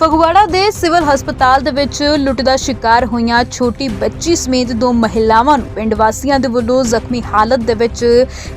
ਫਗਵਾੜਾ ਦੇ ਸਿਵਲ ਹਸਪਤਾਲ ਦੇ ਵਿੱਚ ਲੁੱਟ ਦਾ ਸ਼ਿਕਾਰ ਹੋਈਆਂ ਛੋਟੀ ਬੱਚੀ ਸਮੇਤ ਦੋ ਮਹਿਲਾਵਾਂ ਨੂੰ ਪਿੰਡ ਵਾਸੀਆਂ ਦੇ ਵੱਲੋਂ ਜ਼ਖਮੀ ਹਾਲਤ ਦੇ ਵਿੱਚ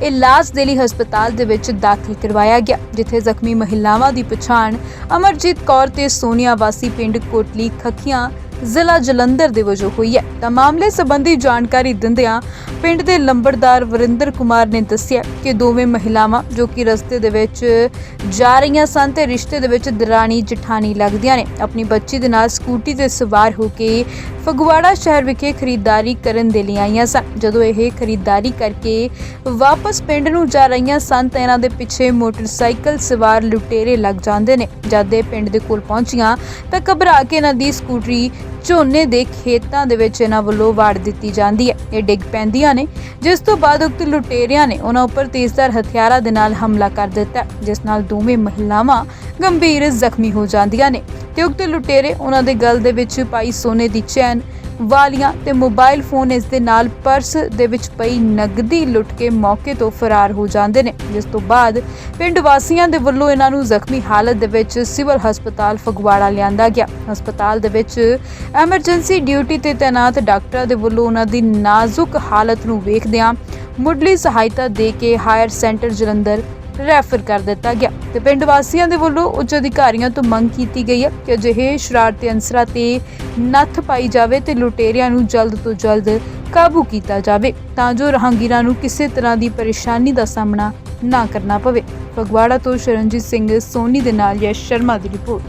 ਇਲਾਜ ਦੇ ਲਈ ਹਸਪਤਾਲ ਦੇ ਵਿੱਚ ਦਾਖਲ ਕਰਵਾਇਆ ਗਿਆ, ਜਿੱਥੇ ਜ਼ਖਮੀ ਮਹਿਲਾਵਾਂ ਦੀ ਪਛਾਣ ਅਮਰਜੀਤ ਕੌਰ ਤੇ ਸੋਨੀਆ ਵਾਸੀ ਪਿੰਡ ਕੋਟਲੀ ਖੱਖੀਆਂ ਜ਼ਿਲ੍ਹਾ ਜਲੰਧਰ ਦੇ ਵਜੋਂ ਹੋਈ ਹੈ। ਤਾਂ ਮਾਮਲੇ ਸੰਬੰਧੀ ਜਾਣਕਾਰੀ ਦਿੰਦਿਆਂ ਪਿੰਡ ਦੇ ਲੰਬੜਦਾਰ ਵਰਿੰਦਰ ਕੁਮਾਰ ਨੇ ਦੱਸਿਆ ਕਿ ਦੋਵੇਂ ਮਹਿਲਾਵਾਂ ਜੋ ਕਿ ਰਸਤੇ ਦੇ ਵਿੱਚ ਜਾ ਰਹੀਆਂ ਸਨ ਤੇ ਰਿਸ਼ਤੇ ਦੇ ਵਿੱਚ ਦਰਾਣੀ ਜਠਾਣੀ ਲੱਗਦੀਆਂ ਨੇ, ਆਪਣੀ ਬੱਚੀ ਦੇ ਨਾਲ ਸਕੂਟੀ ਤੇ ਸਵਾਰ ਹੋ ਕੇ ਫਗਵਾੜਾ ਸ਼ਹਿਰ ਵਿਖੇ ਖਰੀਦਦਾਰੀ ਕਰਨ ਦੇ ਲਈ ਆਈਆਂ ਸਨ। ਜਦੋਂ ਇਹ ਖਰੀਦਦਾਰੀ ਕਰਕੇ ਵਾਪਸ ਪਿੰਡ ਨੂੰ ਜਾ ਰਹੀਆਂ ਸਨ ਤਾਂ ਇਹਨਾਂ ਦੇ ਪਿੱਛੇ ਮੋਟਰਸਾਈਕਲ ਸਵਾਰ ਲੁਟੇਰੇ ਲੱਗ ਜਾਂਦੇ ਨੇ। ਜਦ ਇਹ ਪਿੰਡ ਦੇ ਕੋਲ ਪਹੁੰਚੀਆਂ ਤਾਂ ਘਬਰਾ ਕੇ ਇਹਨਾਂ ਦੀ ਸਕੂਟਰੀ ਝੋਨੇ ਦੇ ਖੇਤਾਂ ਦੇ ਵਿੱਚ ਇਹਨਾਂ ਵੱਲੋਂ ਵਾੜ ਦਿੱਤੀ ਜਾਂਦੀ ਹੈ। ਇਹ ਡਿੱਗ ਪੈਂਦੀਆਂ ਨੇ। ਜਿਸ ਤੋਂ ਬਾਅਦ ਉਕਤ ਲੁਟੇਰਿਆਂ ਨੇ ਉਹਨਾਂ ਉੱਪਰ ਤੇਜ਼ਧਾਰ ਹਥਿਆਰਾਂ ਦੇ ਨਾਲ ਹਮਲਾ ਕਰ ਦਿੱਤਾ ਜਿਸ ਨਾਲ ਦੋਵੇਂ ਮਹਿਲਾਵਾਂ ਗੰਭੀਰ ਜ਼ਖਮੀ ਹੋ ਜਾਂਦੀਆਂ ਨੇ। ਤੇ ਉਕਤ ਲੁਟੇਰੇ ਉਹਨਾਂ ਦੇ ਗਲ ਦੇ ਵਿੱਚ ਪਾਈ ਸੋਨੇ ਦੀ ਚੈਨ ਵਾਲੀਆਂ ਤੇ ਮੋਬਾਈਲ ਫੋਨ ਇਸ ਦੇ ਨਾਲ ਪਰਸ ਦੇ ਵਿੱਚ ਪਈ ਨਗਦੀ ਲੁੱਟ ਕੇ ਮੌਕੇ ਤੋਂ ਫਰਾਰ ਹੋ ਜਾਂਦੇ ਨੇ। ਜਿਸ ਤੋਂ ਬਾਅਦ ਪਿੰਡ ਵਾਸੀਆਂ ਦੇ ਵੱਲੋਂ ਇਹਨਾਂ ਨੂੰ ਜ਼ਖਮੀ ਹਾਲਤ ਦੇ ਵਿੱਚ ਸਿਵਲ ਹਸਪਤਾਲ ਫਗਵਾੜਾ ਲਿਆਂਦਾ ਗਿਆ। ਹਸਪਤਾਲ ਦੇ ਵਿੱਚ ਐਮਰਜੈਂਸੀ ਡਿਊਟੀ ਤੇ ਤਾਇਨਾਤ ਡਾਕਟਰਾਂ ਦੇ ਵੱਲੋਂ ਉਹਨਾਂ ਦੀ ਨਾਜ਼ੁਕ ਹਾਲਤ ਨੂੰ ਵੇਖਦਿਆਂ ਮੁੱਢਲੀ ਸਹਾਇਤਾ ਦੇ ਕੇ ਹਾਇਰ ਸੈਂਟਰ ਜਲੰਧਰ ਰੈਫਰ ਕਰ ਦਿੱਤਾ ਗਿਆ ਤੇ ਪਿੰਡ ਵਾਸੀਆਂ ਦੇ ਵੱਲੋਂ ਉੱਚ ਅਧਿਕਾਰੀਆਂ ਤੋਂ ਮੰਗ ਕੀਤੀ ਗਈ ਹੈ ਕਿ ਅਜਿਹੇ ਸ਼ਰਾਰਤੀ ਅਨਸਰਾਂ ਤੇ ਨੱਥ ਪਾਈ ਜਾਵੇ ਤੇ ਲੁਟੇਰਿਆਂ ਨੂੰ ਜਲਦ ਤੋਂ ਜਲਦ ਕਾਬੂ ਕੀਤਾ ਜਾਵੇ ਤਾਂ ਜੋ ਰਾਹਗੀਰਾਂ ਨੂੰ ਕਿਸੇ ਤਰ੍ਹਾਂ ਦੀ ਪਰੇਸ਼ਾਨੀ ਦਾ ਸਾਹਮਣਾ ਨਾ ਕਰਨਾ ਪਵੇ। ਫਗਵਾੜਾ ਤੋਂ ਸ਼ਰਨਜੀਤ ਸਿੰਘ ਸੋਨੀ ਦੇ ਨਾਲ ਯਸ਼ ਸ਼ਰਮਾ ਦੀ ਰਿਪੋਰਟ।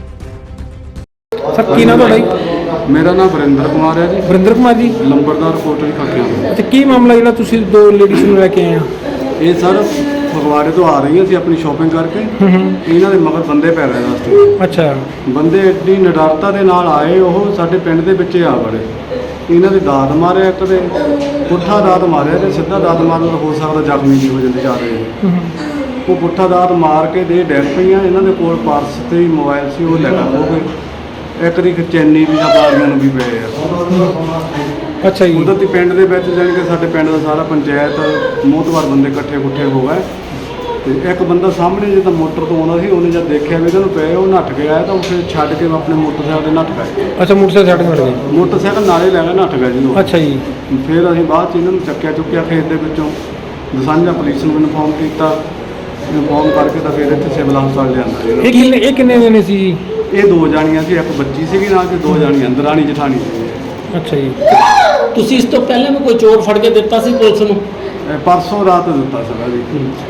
ਸਰ ਕੀ ਨਾਮ ਤੁਹਾਡਾ ਜੀ? ਮੇਰਾ ਨਾਮ ਵਰਿੰਦਰ ਕੁਮਾਰ ਹੈ ਜੀ। ਵਰਿੰਦਰ ਕੁਮਾਰ ਜੀ? ਲੰਬਰਦਾਰ ਕੋਟਲੀ ਖਾਕਿਆਂ ਤੋਂ। ਅੱਛਾ ਕੀ ਮਾਮਲਾ ਜਿਹੜਾ ਤੁਸੀਂ ਦੋ ਲੇਡੀਜ਼ ਨੂੰ ਲੈ ਕੇ ਆਏ ਆ? ਇਹ ਸਰ ਫਗਵਾੜੇ ਤੋਂ ਆ ਰਹੀਆਂ ਸੀ ਆਪਣੀ ਸ਼ਾਪਿੰਗ ਕਰਕੇ। ਹੂੰ ਹੂੰ। ਇਹਨਾਂ ਦੇ ਮਗਰ ਬੰਦੇ ਪੈ ਰਹੇ ਰਸਤੇ ਅੱਛਾ। ਬੰਦੇ ਐਡੀ ਨਿਡਰਤਾ ਦੇ ਨਾਲ ਆਏ ਉਹ ਸਾਡੇ ਪਿੰਡ ਦੇ ਵਿੱਚ ਆ ਵੜੇ। ਇਹਨਾਂ ਦੇ ਦਾਤ ਮਾਰਿਆ ਇੱਕ ਦੇ ਪੁੱਠਾ ਦਾਤ ਮਾਰਿਆ ਤੇ ਸਿੱਧਾ ਦਾਤ ਮਾਰਨ ਨਾਲ ਹੋ ਸਕਦਾ ਜ਼ਖਮੀ ਵੀ ਹੋ ਜਾਂਦੇ ਜਾ ਰਹੇ ਉਹ ਪੁੱਠਾ ਦਾਤ ਮਾਰ ਕੇ ਦੇ ਡੈਗ ਪਈਆਂ ਇਹਨਾਂ ਦੇ ਕੋਲ ਪਰਸ ਤੇ ਮੋਬਾਈਲ ਸੀ ਉਹ ਲੈ ਕੇ ਹੋ ਗਏ। ਇੱਕ ਦੀ ਚੈਨੀ ਵੀ ਬਾਲੀਆਂ ਨੂੰ ਵੀ ਪਏ ਆ। ਅੱਛਾ ਜੀ। ਕੁਦਰਤੀ ਪਿੰਡ ਦੇ ਵਿੱਚ ਜਾਣੀ ਕਿ ਸਾਡੇ ਪਿੰਡ ਦਾ ਸਾਰਾ ਪੰਚਾਇਤ ਮੋਹਤਵਾਰ ਬੰਦੇ ਇਕੱਠੇ ਕੁੱਠੇ ਹੋ ਗਏ। ਤੇ ਇੱਕ ਬੰਦਾ ਸਾਹਮਣੇ ਜਦੋਂ ਮੋਟਰ ਤੋਂ ਆਉਂਦਾ ਸੀ ਉਹਨੇ ਜਦ ਦੇਖਿਆ ਵੀ ਇਹਨਾਂ ਨੂੰ ਪਏ ਉਹ ਨੱਠ ਗਿਆ ਤਾਂ ਉਹ ਫਿਰ ਛੱਡ ਕੇ ਆਪਣੇ ਮੋਟਰਸਾਈਕਲ ਤੇ ਨੱਠ ਗਏ ਅੱਛਾ ਮੋਟਰਸਾਈਕਲ ਛੱਡ ਕੇ ਗਏ? ਮੋਟਰਸਾਈਕਲ ਨਾਲੇ ਲੈ ਗਿਆ ਨੱਠ ਗਿਆ ਜੀ ਉਹ। ਅੱਛਾ ਜੀ। ਫਿਰ ਅਸੀਂ ਬਾਅਦ ਚ ਇਹਨਾਂ ਨੂੰ ਚੱਕਿਆ ਚੁੱਕਿਆ ਖੇਤ ਦੇ ਵਿੱਚੋਂ। ਦਸਾਂਝਾ ਪੁਲਿਸ ਨੂੰ ਇਨਫੋਰਮ ਕੀਤਾ। ਇਨਫੋਰਮ ਕਰਕੇ ਤਾਂ ਫਿਰ ਇੱਥੇ ਸਿਵਲ ਹਸਪਤਾਲ ਲਿਆਂਦਾ ਇਹ ਕਿੰਨੇ ਇਹ ਕਿੰਨੇ ਜਣੇ ਸੀ। ਇਹ ਦੋ ਜਾਣੀਆਂ ਸੀ ਇੱਕ ਬੱਚੀ ਸੀਗੀ ਨਾਲ ਤੇ ਦੋ ਜਾਣੀਆਂ ਦਰਾਣੀ ਜਠਾਣੀ। ਸੀ ਅੱਛਾ ਜੀ। ਤੁਸੀਂ ਇਸ ਤੋਂ ਪਹਿਲਾਂ ਵੀ ਕੋਈ ਚੋਰ ਫੜ ਕੇ ਦਿੱਤਾ ਸੀ ਪੁਲਿਸ ਨੂੰ? ਪਰਸੋਂ ਰਾਤ ਦਿੱਤਾ ਸੀਗਾ ਜੀ।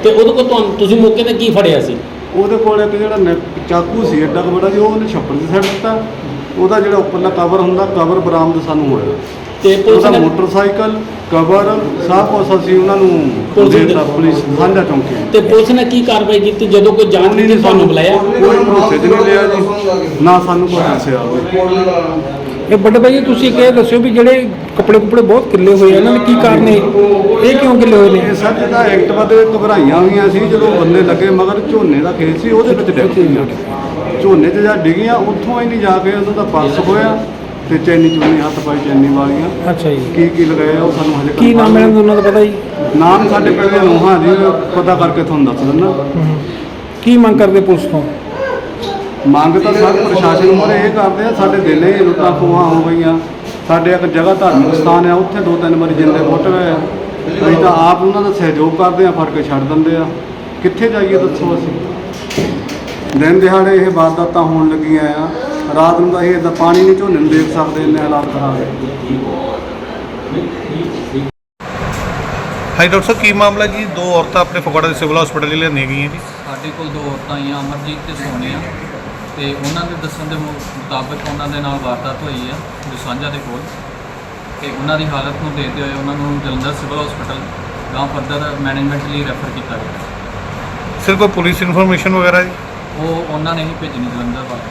ਤੇ ਉਹਦੇ ਕੋਲ ਤੁਹਾਨੂੰ ਤੁਸੀਂ ਮੌਕੇ ਤੇ ਕੀ ਫੜਿਆ ਸੀ? ਉਹਦੇ ਕੋਲ ਇੱਕ ਜਿਹੜਾ ਨੈ- ਚਾਕੂ ਸੀ ਏਡਾ ਕੁ ਬੜਾ ਜੀ ਉਹ ਉਹਨੇ ਛੱਪੜ 'ਚ ਸੱਟ ਦਿੱਤਾ। ਉਹਦਾ ਜਿਹੜਾ ਉੱਪਰਲਾ ਕਵਰ ਹੁੰਦਾ ਕਵਰ ਬਰਾਮਦ ਸਾਨੂੰ ਹੋਇਆ। ਤੇ ਪੁਲਿਸ ਉਹਦਾ ਨੇ ਮੋਟਰਸਾਈਕਲ ਕਵਰ ਸਭ ਕੁਛ ਅਸੀਂ ਉਹਨਾਂ ਨੂੰ ਪੁਲਿਸ ਦੇ ਦਿੱਤਾ ਪੁਲਿਸ ਸਾਂਝਾ ਚੌਂਕੀ। ਤੇ ਪੁਲਿਸ ਨੇ ਕੀ ਕਾਰਵਾਈ ਕੀਤੀ? ਜਦੋਂ ਕੋਈ ਜਾਂਚ ਨਹੀਂ ਤੁਹਾਨੂੰ ਬੁਲਾਇਆ? ਕੋਈ ਭਰੋਸੇ 'ਚ ਨਹੀਂ ਲਿਆ ਜੀ। ਨਾ ਸਾਨੂੰ ਕੋਈ ਦੱਸਿਆ। ਉਹਨੇ। ਇਹ ਵੱਡੇ ਭਾਈ ਜੀ, ਤੁਸੀਂ ਇੱਕ ਇਹ ਦੱਸਿਓ ਵੀ ਜਿਹੜੇ ਕੱਪੜੇ ਕੁਪੜੇ ਬਹੁਤ ਕਿੱਲੇ ਹੋਏ ਆ ਇਹਨਾਂ ਦੇ ਕੀ ਕਾਰਨ ਨੇ? ਇਹ ਕਿਉਂ ਕਿੱਲੇ ਹੋਏ ਨੇ? ਇਹ ਸਰ ਜਿਹਦਾ ਐਕਟਿਵਾ ਤੇ ਘਬਰਾਈਆਂ ਹੋਈਆਂ ਸੀ ਜਦੋਂ ਬੰਦੇ ਲੱਗੇ ਮਗਰ ਝੋਨੇ ਦਾ ਖੇਤ ਸੀ ਉਹਦੇ ਵਿੱਚ ਡਿੱਗ ਪਈਆਂ ਝੋਨੇ 'ਚ ਜਦ ਡਿੱਗੀਆਂ ਉੱਥੋਂ ਹੀ ਨਹੀਂ ਜਾ ਕੇ ਉਹਨਾਂ ਦਾ ਪਰਸ ਹੋਇਆ ਤੇ ਚੈਨੀ ਚੁੰਨੀ ਹੱਥ ਪਾਈ ਚੈਨੀ ਵਾਲੀਆਂ। ਅੱਛਾ ਜੀ। ਕੀ ਕੀ ਲਗਾਇਆ ਉਹ ਸਾਨੂੰ ਹਜੇ ਕੀ ਨਾਮ ਉਹਨਾਂ ਦਾ ਪਤਾ ਜੀ? ਨਾਮ ਸਾਡੇ ਪਿੰਡ ਦੇ ਨੋਹਾਂ ਦੀ ਪਤਾ ਕਰਕੇ ਤੁਹਾਨੂੰ ਦੱਸ ਦਿੰਦਾ। ਕੀ ਮੰਗ ਕਰਦੇ ਪੁਲਿਸ ਤੋਂ? ਮੰਗ ਤਾਂ ਸਾਰੇ ਪ੍ਰਸ਼ਾਸਨ ਮੋਰੇ ਇਹ ਕਰਦੇ ਆ ਸਾਡੇ ਦਿਲੇ ਲੁੱਟਾਂ ਖੋਹਾਂ ਹੋ ਗਈਆਂ। ਸਾਡੇ ਇੱਕ ਜਗ੍ਹਾ ਧਾਰਮਿਕ ਸਥਾਨ ਆ ਉੱਥੇ ਦੋ ਤਿੰਨ ਵਾਰੀ ਜਿੰਦੇ ਫੁੱਟ ਗਏ ਆ। ਅਸੀਂ ਤਾਂ ਆਪ ਉਹਨਾਂ ਦਾ ਸਹਿਯੋਗ ਕਰਦੇ ਆ ਫੜ ਕੇ ਛੱਡ ਦਿੰਦੇ ਆ। ਕਿੱਥੇ ਜਾਈਏ ਦੱਸੋ ਅਸੀਂ? ਦਿਨ ਦਿਹਾੜੇ ਇਹ ਵਾਰਦਾਤਾਂ ਹੋਣ ਲੱਗੀਆਂ ਆ। ਰਾਤ ਨੂੰ ਤਾਂ ਇਹ ਏਦਾਂ ਪਾਣੀ ਨਹੀਂ ਝੋਨੇ ਨੂੰ ਦੇਖ ਸਕਦੇ ਇੰਨੇ ਹਾਲਾਤ ਖਰਾਬ ਹੈ ਹਾਂਜੀ ਡਾਕਟਰ ਸਾਹਿਬ ਕੀ ਮਾਮਲਾ ਜੀ? ਦੋ ਔਰਤਾਂ ਆਪਣੇ ਫਗਵਾੜਾ ਦੇ ਸਿਵਲ ਹਸਪੀਟਲ ਲਈ ਲਿਆਂਦੀਆਂ ਗਈਆਂ ਜੀ। ਸਾਡੇ ਕੋਲ ਦੋ ਔਰਤਾਂ ਆਈਆਂ ਅਮਰਜੀਤ ਤੇ ਸੋਨੀਆ। ਤੇ ਉਹਨਾਂ ਦੇ ਦੱਸਣ ਦੇ ਮੁਤਾਬਕ ਉਹਨਾਂ ਦੇ ਨਾਲ ਵਾਰਦਾਤ ਹੋਈ ਆ ਦੁਸਾਂਝਾ ਦੇ ਕੋਲ। ਤੇ ਉਹਨਾਂ ਦੀ ਹਾਲਤ ਨੂੰ ਦੇਖਦੇ ਹੋਏ ਉਹਨਾਂ ਨੂੰ ਜਲੰਧਰ ਸਿਵਲ ਹਸਪੀਟਲ ਗਾਂ ਫਰਦਰ ਮੈਨੇਜਮੈਂਟ ਲਈ ਰੈਫਰ ਕੀਤਾ ਗਿਆ। ਸਿਰ ਕੋਈ ਪੁਲਿਸ ਇਨਫੋਰਮੇਸ਼ਨ ਵਗੈਰਾ ਜੀ? ਉਹ ਉਹਨਾਂ ਨੇ ਹੀ ਭੇਜਣੀ ਜਲੰਧਰ ਵਾਸਤੇ